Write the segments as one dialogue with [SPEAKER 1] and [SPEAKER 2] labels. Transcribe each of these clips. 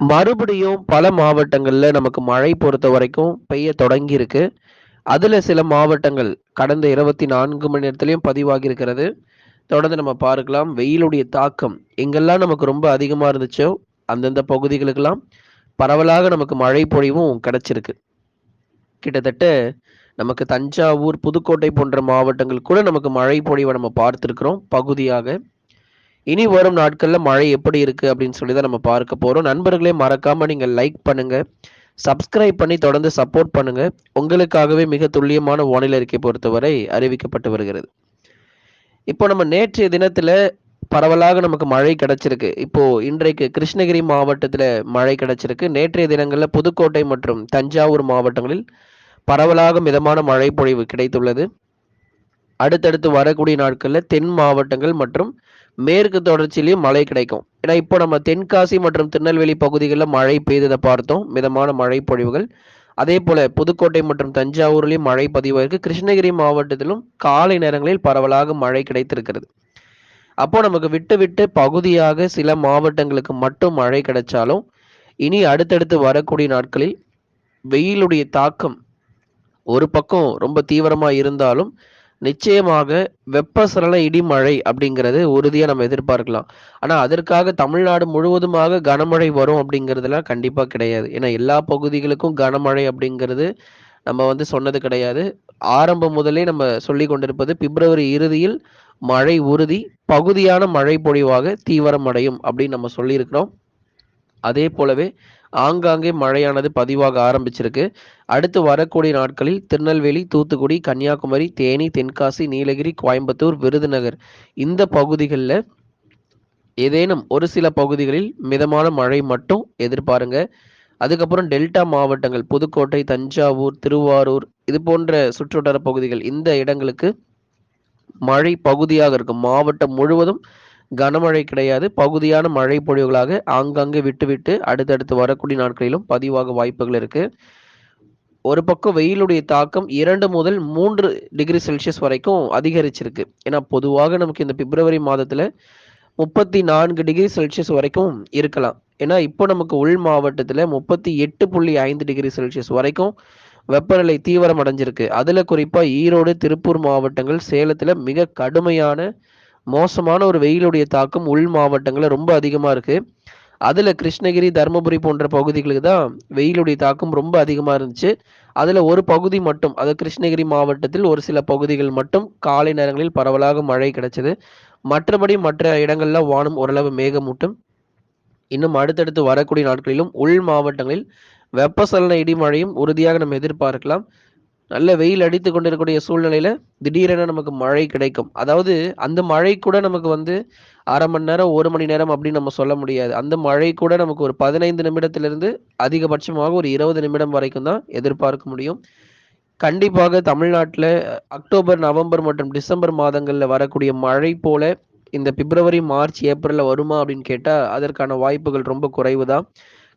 [SPEAKER 1] மறுபடியும் பல மாவட்டங்களில் நமக்கு மழை பொறுத்த வரைக்கும் பெய்ய தொடங்கியிருக்கு அதில் சில மாவட்டங்கள் கடந்த 24 மணி நேரத்துலையும் பதிவாகியிருக்கிறது தொடர்ந்து நம்ம பார்க்கலாம். வெயிலுடைய தாக்கம் எங்கெல்லாம் நமக்கு ரொம்ப அதிகமாக இருந்துச்சோ, அந்தந்த பகுதிகளுக்கெல்லாம் பரவலாக நமக்கு மழை பொழிவும் கிடைச்சிருக்கு. கிட்டத்தட்ட நமக்கு தஞ்சாவூர், புதுக்கோட்டை போன்ற மாவட்டங்கள் கூட நமக்கு மழை பொழிவை நம்ம பார்த்துருக்குறோம் பகுதியாக. இனி வரும் நாட்களில் மழை எப்படி இருக்குது அப்படின்னு சொல்லி தான் நம்ம பார்க்க போகிறோம் நண்பர்களே மறக்காமல் நீங்கள் லைக் பண்ணுங்கள் சப்ஸ்கிரைப் பண்ணி தொடர்ந்து சப்போர்ட் பண்ணுங்கள் உங்களுக்காகவே மிக துல்லியமான வானிலை அறிக்கை பொறுத்தவரை அறிவிக்கப்பட்டு வருகிறது. இப்போ நம்ம நேற்றைய தினத்தில் பரவலாக நமக்கு மழை கிடைச்சிருக்கு. இப்போ இன்றைக்கு கிருஷ்ணகிரி மாவட்டத்தில் மழை கிடைச்சிருக்கு. நேற்றைய தினங்களில் புதுக்கோட்டை மற்றும் தஞ்சாவூர் மாவட்டங்களில் பரவலாக மிதமான மழை பொழிவு கிடைத்துள்ளது. அடுத்தடுத்து வரக்கூடிய நாட்களில் தென் மாவட்டங்கள் மற்றும் மேற்கு தொடர்ச்சியிலையும் மழை கிடைக்கும். ஏன்னா இப்போ நம்ம தென்காசி மற்றும் திருநெல்வேலி பகுதிகளில் மழை பெய்ததை பார்த்தோம். மிதமான மழை பொழிவுகள். அதே போல புதுக்கோட்டை மற்றும் தஞ்சாவூர்லேயும் மழை பதிவாயிருக்கு. கிருஷ்ணகிரி மாவட்டத்திலும் காலை நேரங்களில் பரவலாக மழை கிடைத்திருக்கிறது. அப்போ நமக்கு விட்டு விட்டு பகுதியாக சில மாவட்டங்களுக்கு மட்டும் மழை கிடைச்சாலும், இனி அடுத்தடுத்து வரக்கூடிய நாட்களில் வெயிலுடைய தாக்கம் ஒரு பக்கம் ரொம்ப தீவிரமாக இருந்தாலும், நிச்சயமாக வெப்பசலன இடிமழை அப்படிங்கிறது உறுதியாக நம்ம எதிர்பார்க்கலாம். ஆனால் அதற்காக தமிழ்நாடு முழுவதுமாக கனமழை வரும் அப்படிங்கிறதுலாம் கண்டிப்பாக கிடையாது. ஏன்னா எல்லா பகுதிகளுக்கும் கனமழை அப்படிங்கிறது நம்ம வந்து சொன்னது கிடையாது. ஆரம்பம் முதலே நம்ம சொல்லி கொண்டிருப்பது பிப்ரவரி இறுதியில் மழை உறுதி. பகுதியான மழை பொழிவாக தீவிரமடையும் அப்படின்னு நம்ம சொல்லியிருக்கிறோம். அதே போலவே ஆங்காங்கே மழையானது பதிவாக ஆரம்பிச்சிருக்கு. அடுத்து வரக்கூடிய நாட்களில் திருநெல்வேலி, தூத்துக்குடி, கன்னியாகுமரி, தேனி, தென்காசி, நீலகிரி, கோயம்புத்தூர், விருதுநகர் இந்த பகுதிகளில் ஏதேனும் ஒரு சில பகுதிகளில் மிதமான மழை மட்டும் எதிர்பாருங்க. அதுக்கப்புறம் டெல்டா மாவட்டங்கள் புதுக்கோட்டை, தஞ்சாவூர், திருவாரூர் இது போன்ற சுற்றுவட்டார பகுதிகள் இந்த இடங்களுக்கு மழை பகுதியாக இருக்கும். மாவட்டம் முழுவதும் கனமழை கிடையாது. பகுதியான மழை பொழிவுகளாக ஆங்காங்கே விட்டு விட்டு அடுத்தடுத்து வரக்கூடிய நாட்களிலும் பதிவாக வாய்ப்புகள் இருக்கு. ஒரு பக்கம் வெயிலுடைய தாக்கம் இரண்டு முதல் மூன்று டிகிரி செல்சியஸ் வரைக்கும் அதிகரிச்சிருக்கு. ஏன்னா பொதுவாக நமக்கு இந்த பிப்ரவரி மாதத்துல 34 டிகிரி செல்சியஸ் வரைக்கும் இருக்கலாம். ஏன்னா இப்போ நமக்கு உள் மாவட்டத்தில் முப்பத்தி எட்டு புள்ளி ஐந்து டிகிரி செல்சியஸ் வரைக்கும் வெப்பநிலை தீவிரம் அடைஞ்சிருக்கு. அதில் குறிப்பாக ஈரோடு, திருப்பூர் மாவட்டங்கள், சேலத்தில் மிக கடுமையான மோசமான ஒரு வெயிலுடைய தாக்கம் உள் மாவட்டங்களில் ரொம்ப அதிகமாக இருக்குது அதில் கிருஷ்ணகிரி, தர்மபுரி போன்ற பகுதிகளுக்கு தான் வெயிலுடைய தாக்கம் ரொம்ப அதிகமாக இருந்துச்சு. அதில் ஒரு பகுதி மட்டும் அது கிருஷ்ணகிரி மாவட்டத்தில் ஒரு சில பகுதிகள் மட்டும் காலை நேரங்களில் பரவலாக மழை கிடைச்சது. மற்றபடி மற்ற இடங்கள்ல வானம் ஓரளவு மேகமூட்டும் இன்னும் அடுத்தடுத்து வரக்கூடிய நாட்களிலும் உள் மாவட்டங்களில் வெப்பசலன இடிமழையும் உறுதியாக நம்ம எதிர்பார்க்கலாம். நல்ல வெயில் அடித்துக் கொண்டிருக்கக்கூடிய சூழ்நிலையில திடீரென நமக்கு மழை கிடைக்கும். அதாவது அந்த மழை கூட நமக்கு வந்து அரை மணி நேரம், ஒரு மணி நேரம் அப்படின்னு நம்ம சொல்ல முடியாது. அந்த மழை கூட நமக்கு ஒரு 15 நிமிடத்திலிருந்து அதிகபட்சமாக ஒரு 20 நிமிடம் வரைக்கும் தான் எதிர்பார்க்க முடியும். கண்டிப்பாக தமிழ்நாட்டில் அக்டோபர், நவம்பர் மற்றும் டிசம்பர் மாதங்களில் வரக்கூடிய மழை போல இந்த பிப்ரவரி, மார்ச், ஏப்ரலில் வருமா அப்படின்னு கேட்டால் அதற்கான வாய்ப்புகள் ரொம்ப குறைவு தான்.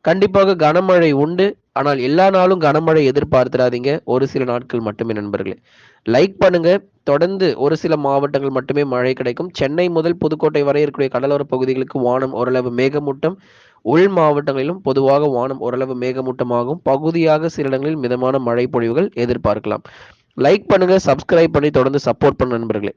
[SPEAKER 1] கண்டிப்பாக கனமழை உண்டு. ஆனால் எல்லா நாளும் கனமழை எதிர்பார்த்துடாதீங்க ஒரு சில நாட்கள் மட்டுமே நண்பர்களே. லைக் பண்ணுங்க. தொடர்ந்து ஒரு சில மாவட்டங்கள் மட்டுமே மழை கிடைக்கும். சென்னை முதல் புதுக்கோட்டை வரை இருக்கக்கூடிய கடலோர பகுதிகளுக்கு வானம் ஓரளவு மேகமூட்டம். உள் மாவட்டங்களிலும் பொதுவாக வானம் ஓரளவு மேகமூட்டமாகும். பகுதியாக சில இடங்களில் மிதமான மழை பொழிவுகள் எதிர்பார்க்கலாம். லைக் பண்ணுங்க, சப்ஸ்கிரைப் பண்ணி தொடர்ந்து சப்போர்ட் பண்ண நண்பர்களே.